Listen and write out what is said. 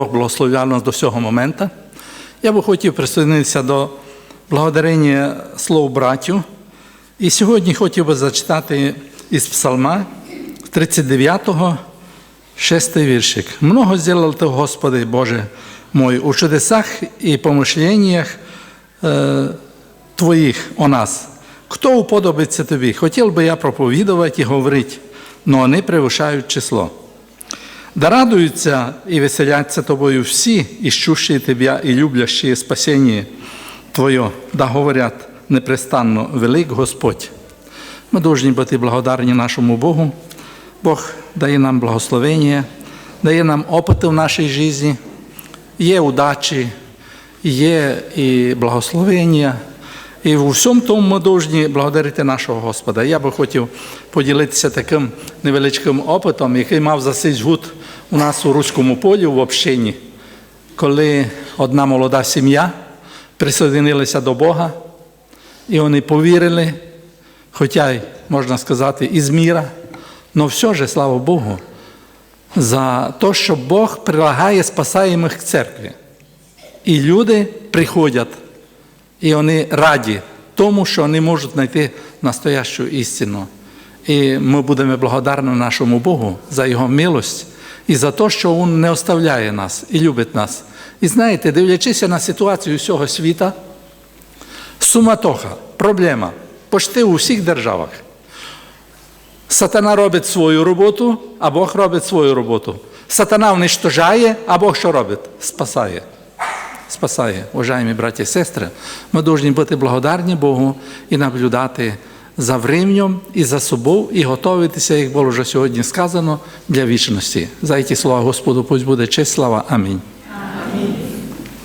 Бог благословляв нас до цього моменту. Я би хотів присоединитися до благодарення слов братів. І сьогодні хотів би зачитати із Псалма 39-го, 6 віршик. Много зробив ти, Господи Боже мой, у чудесах і помишленнях е, Твоїх о нас. Хто уподобиться тобі? Хотів би я проповідувати і говорити, але вони превишають число. Да радуються і веселяться тобою всі, іщущие Тебя і люблящие спасіння Твоє, да говорять непрестанно, велик Господь. Ми повинні бути благодарні нашому Богу. Бог дає нам благословення, дає нам опити в нашій житті, є удачі, є і благословення. І в усьому тому ми повинні благодарити нашого Господа. Я би хотів поділитися таким невеличким опитом, який мав за сей гуд у нас у Руському полі в общині, коли одна молода сім'я присоединилася до Бога, і вони повірили, хоча й, можна сказати, із міра, але все ж, слава Богу, за те, що Бог прилагає спасаємих к церкві. І люди приходять, і вони раді тому, що вони можуть знайти настоящу істину. І ми будемо благодарні нашому Богу за Його милость і за те, що Він не оставляє нас і любить нас. І знаєте, дивлячись на ситуацію всього світа, суматоха, проблема почти у всіх державах. Сатана робить свою роботу, а Бог робить свою роботу. Сатана уничтожає, а Бог що робить? Спасає. Спасає, уважаємо браті і сестри. Ми повинні бути благодарні Богу і наблюдати за временем і за собою, і готуватися, як було вже сьогодні сказано, для вічності. За ці слова Господу пусть буде честь, слава. Амінь.